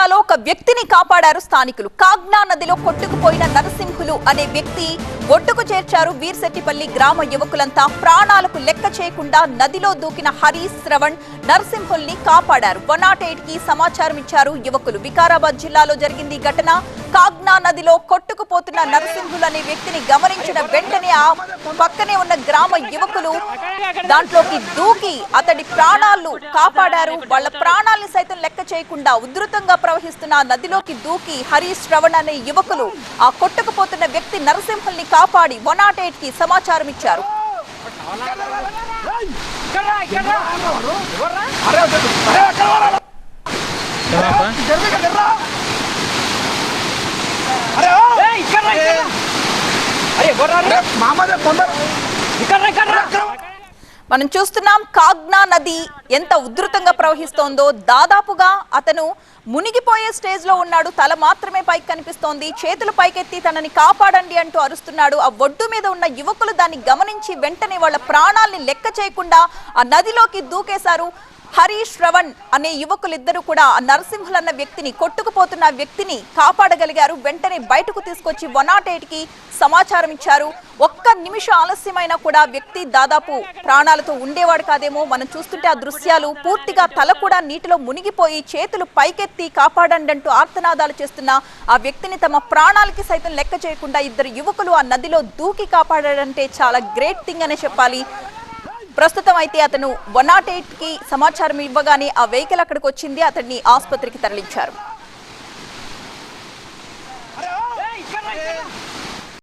జిల్లాలో ఒక వ్యక్తిని కాపాడారు స్థానికులు. కాగ్నా నదిలో కొట్టుకుపోయిన నరసింహులు అనే వ్యక్తి ఒడ్డుకు చేర్చారు వీర్శెట్టిపల్లి గ్రామ యువకులంతా. ప్రాణాలకు లెక్క చేయకుండా నదిలో దూకిన హరీష్ శ్రవణ్ నరసింహుల్ని కాపాడారు. వన్ నాట్ ఎయిట్కి సమాచారం ఇచ్చారు యువకులు. వికారాబాద్ జిల్లాలో జరిగింది ఘటన. కాగ్నా నదిలో కొట్టుకుపోతున్న నరసింహులు అనే వ్యక్తిని గమనించిన వెంటనే ఆ పక్కనే ఉన్న గ్రామ యువకులు దాంట్లోకి దూకి అతడి ప్రాణాలు కాపాడారు. వాళ్ళ ప్రాణాల్ని సైతం లెక్క చేయకుండా ఉధృతంగా ప్రవహిస్తున్న ఆ నదిలోకి దూకి హరి శ్రవణ్ అనే యువకులు ఆ కొట్టుకుపోతున్న వ్యక్తి నరసింహుల్ని కాపాడి వన్ నాట్ ఎయిట్కి సమాచారం ఇచ్చారు. మామదే తొందర మనం చూస్తున్నాం కాగ్నా నది ఎంత ఉధృతంగా ప్రవహిస్తోందో. దాదాపుగా అతను మునిగిపోయే స్టేజ్లో ఉన్నాడు. తల మాత్రమే పైకి కనిపిస్తోంది. చేతులు పైకెత్తి తనని కాపాడండి అంటూ అరుస్తున్నాడు. ఆ ఒడ్డు మీద ఉన్న యువకులు దాన్ని గమనించి వెంటనే వాళ్ళ ప్రాణాల్ని లెక్క చేయకుండా ఆ నదిలోకి దూకేశారు. హరీష్ శ్రవణ్ అనే యువకులిద్దరూ కూడా ఆ నరసింహులు అన్న వ్యక్తిని కొట్టుకుపోతున్న వ్యక్తిని కాపాడగలిగారు. వెంటనే బయటకు తీసుకొచ్చి వన్ నాట్కి సమాచారం ఇచ్చారు. ఒక్క నిమిషం ఆలస్యమైనా కూడా వ్యక్తి దాదాపు ప్రాణాలతో ఉండేవాడు కాదేమో. మనం చూస్తుంటే ఆ దృశ్యాలు పూర్తిగా తల కూడా నీటిలో మునిగిపోయి చేతులు పైకెత్తి కాపాడండి అంటూ ఆర్తనాదాలు చేస్తున్న ఆ వ్యక్తిని తమ ప్రాణాలకి సైతం లెక్క చేయకుండా ఇద్దరు యువకులు ఆ నదిలో దూకి కాపాడాడంటే చాలా గ్రేట్ థింగ్ అనే చెప్పాలి. ప్రస్తుతం అయితే అతను వన్ నాట్ ఎయిట్కి సమాచారం ఇవ్వగానే ఆ వెహికల్ అక్కడికి వచ్చింది. అతన్ని ఆసుపత్రికి తరలించారు.